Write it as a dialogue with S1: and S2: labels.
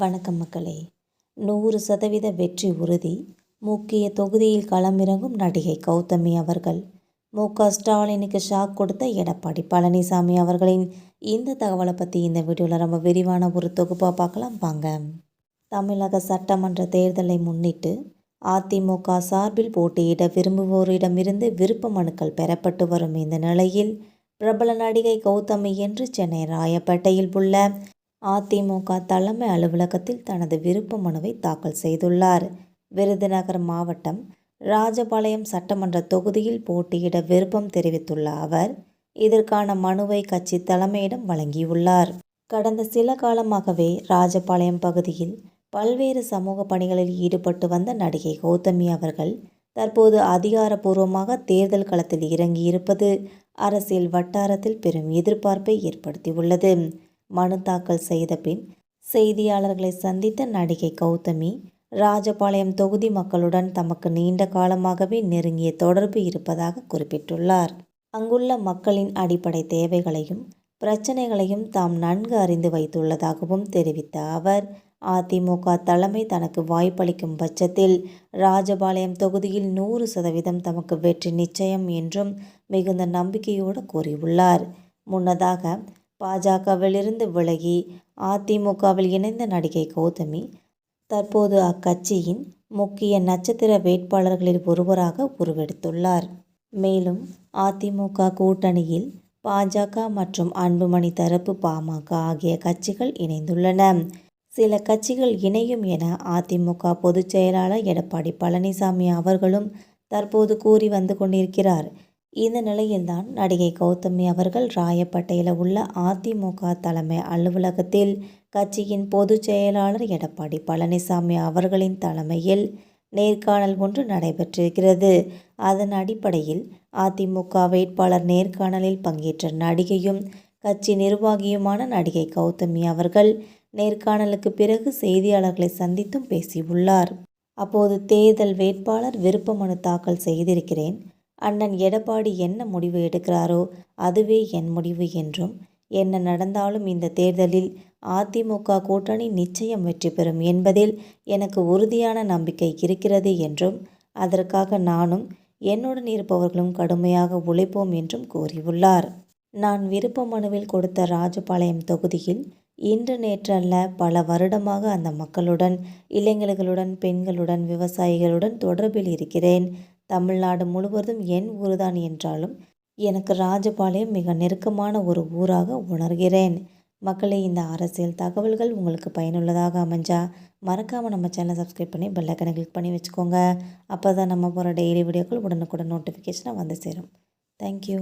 S1: வணக்கம் மக்களே. நூறு சதவீத வெற்றி உறுதி. முக்கிய தொகுதியில் களமிறங்கும் நடிகை கௌதமி அவர்கள். மு. க. ஸ்டாலினுக்கு ஷாக் கொடுத்த எடப்பாடி பழனிசாமி அவர்களின் இந்த தகவலை பற்றி இந்த வீடியோவில் ரொம்ப விரிவான ஒரு தொகுப்பாக பார்க்கலாம். வாங்க. தமிழக சட்டமன்ற தேர்தலை முன்னிட்டு அதிமுக சார்பில் போட்டியிட விரும்புவோரிடமிருந்து விருப்ப மனுக்கள் பெறப்பட்டு வரும் இந்த நிலையில் பிரபல நடிகை கௌதமி என்று சென்னை ராயப்பேட்டையில் உள்ள அதிமுக தலைமை அலுவலகத்தில் தனது விருப்ப மனுவை தாக்கல் செய்துள்ளார். விருதுநகர் மாவட்டம் ராஜபாளையம் சட்டமன்ற தொகுதியில் போட்டியிட விருப்பம் தெரிவித்துள்ள அவர் இதற்கான மனுவை கட்சி தலைமையிடம் வழங்கியுள்ளார். கடந்த சில காலமாகவே ராஜபாளையம் பகுதியில் பல்வேறு சமூக பணிகளில் ஈடுபட்டு வந்த நடிகை கௌதமி அவர்கள் தற்போது அதிகாரப்பூர்வமாக தேர்தல் களத்தில் இறங்கியிருப்பது அரசியல் வட்டாரத்தில் பெரும் எதிர்பார்ப்பை ஏற்படுத்தியுள்ளது. மனு தாக்கல் செய்த பின் செய்தியாளர்களை சந்தித்த நடிகை கௌதமி ராஜபாளையம் தொகுதி மக்களுடன் தமக்கு நீண்ட காலமாகவே நெருங்கிய தொடர்பு இருப்பதாக குறிப்பிட்டுள்ளார். அங்குள்ள மக்களின் அடிப்படை தேவைகளையும் பிரச்சனைகளையும் தாம் நன்கு அறிந்து வைத்துள்ளதாகவும் தெரிவித்த அவர் அதிமுக தலைமை தனக்கு வாய்ப்பளிக்கும் பட்சத்தில் ராஜபாளையம் தொகுதியில் நூறு சதவீதம் தமக்கு வெற்றி நிச்சயம் என்றும் மிகுந்த நம்பிக்கையோடு கூறியுள்ளார். முன்னதாக பாஜகவிலிருந்து விலகி அதிமுகவில் இணைந்த நடிகை கௌதமி தற்போது அக்கட்சியின் முக்கிய நட்சத்திர வேட்பாளர்களில் ஒருவராக உருவெடுத்துள்ளார். மேலும் அதிமுக கூட்டணியில் பாஜக மற்றும் அன்புமணி தரப்பு பாமக ஆகிய கட்சிகள் இணைந்துள்ளன. சில கட்சிகள் இணையும் என அதிமுக பொதுச் செயலாளர் எடப்பாடி பழனிசாமி அவர்களும் தற்போது கூறி வந்து கொண்டிருக்கிறார். இந்த நிலையில்தான் நடிகை கௌதமி அவர்கள் ராயப்பேட்டையில் உள்ள அதிமுக தலைமை அலுவலகத்தில் கட்சியின் பொதுச் செயலாளர் எடப்பாடி பழனிசாமி அவர்களின் தலைமையில் நேர்காணல் ஒன்று நடைபெற்றிருக்கிறது. அதன் அடிப்படையில் அதிமுக வேட்பாளர் நேர்காணலில் பங்கேற்ற நடிகையும் கட்சி நிர்வாகியுமான நடிகை கௌதமி அவர்கள் நேர்காணலுக்கு பிறகு செய்தியாளர்களை சந்தித்தும் பேசியுள்ளார். அப்போது தேர்தல் வேட்பாளர் விருப்ப மனு தாக்கல் செய்திருக்கிறேன். அண்ணன் எடப்பாடி என்ன முடிவு எடுக்கிறாரோ அதுவே என் முடிவு என்றும் என்ன நடந்தாலும் இந்த தேர்தலில் அதிமுக கூட்டணி நிச்சயம் வெற்றி பெறும் என்பதில் எனக்கு உறுதியான நம்பிக்கை இருக்கிறது என்றும் அதற்காக நானும் என்னுடன் இருப்பவர்களும் கடுமையாக உழைப்போம் என்றும் கூறியுள்ளார். நான் விருப்ப மனுவில் கொடுத்த ராஜபாளையம் தொகுதியில் இன்று நேற்றல்ல பல வருடமாக அந்த மக்களுடன் இளைஞர்களுடன் பெண்களுடன் விவசாயிகளுடன் தொடர்பில் இருக்கிறேன். தமிழ்நாடு முழுவதும் என் ஊர்தான் என்றாலும் எனக்கு ராஜபாளையம் மிக நெருக்கமான ஒரு ஊராக உணர்கிறேன். மக்களே இந்த அரசியல் தகவல்கள் உங்களுக்கு பயனுள்ளதாக அமைஞ்சா மறக்காமல் நம்ம சேனலை சப்ஸ்கிரைப் பண்ணி பெல்லைக்கனை கிளிக் பண்ணி வச்சுக்கோங்க. அப்போ தான் நம்ம போகிற டெய்லி வீடியோக்கள் உடனுக்குடன் நோட்டிஃபிகேஷனாக வந்து சேரும். தேங்க்யூ